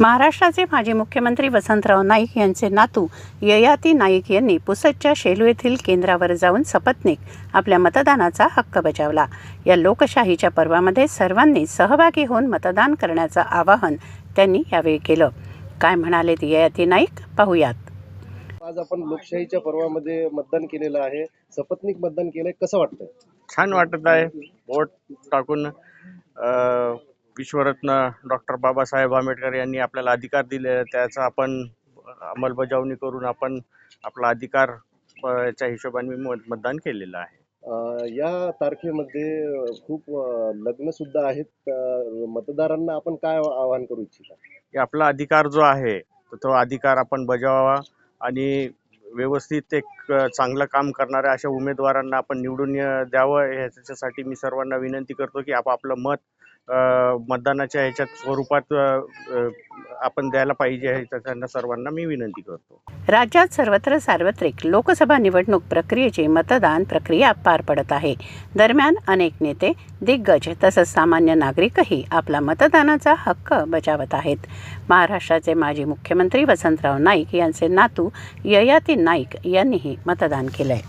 महाराष्ट्राचे माजी मुख्यमंत्री वसंतराव नाईक यांचे नातू ययाती नाईक यांनी पुसदच्या शेलू येथील केंद्रावर जाऊन सपत्नीक आपल्या मतदानाचा हक्क बजावला. या लोकशाहीच्या पर्वामध्ये सर्वांनी सहभागी होऊन मतदान करण्याचं आवाहन त्यांनी यावेळी केलं. काय म्हणालेत ययाती नाईक? पाहूयात. आज आपण लोकशाहीच्या पर्वामध्ये मतदान केलेलं आहे. सपत्नीक मतदान केलंय. कसं वाटतंय? छान वाटत आहे. वोट टाकून विश्वरत्न डॉक्टर बाबासाहेब आंबेडकर यांनी आपल्याला अधिकार दिले. त्याचा आपण अंमलबजावणी करून आपण आपला अधिकार च्या हिशोबाने मी मत- मतदान केलेलं आहे. या तारखेमध्ये खूप लग्न सुद्धा आहेत. मतदारांना आपण काय आवाहन करू इच्छिता? की आपला अधिकार जो आहे तो अधिकार आपण बजावावा आणि व्यवस्थित एक चांगलं काम करणाऱ्या अशा उमेदवारांना आपण निवडून द्यावं. ह्याच्यासाठी मी सर्वांना विनंती करतो की आपापलं मत मतदानाच्या ह्याच्यात स्वरूपात आपण द्यायला पाहिजे ह्याच्या त्यांना सर्वांना मी विनंती करतो. राज्यात सर्वत्र सार्वत्रिक लोकसभा निवडणूक प्रक्रियेची मतदान प्रक्रिया पार पडत आहे. दरम्यान अनेक नेते दिग्गज तसंच सामान्य नागरिकही आपला मतदानाचा हक्क बजावत आहेत. महाराष्ट्राचे माजी मुख्यमंत्री वसंतराव नाईक यांचे नातू ययाती नाईक यांनीही मतदान केलंय.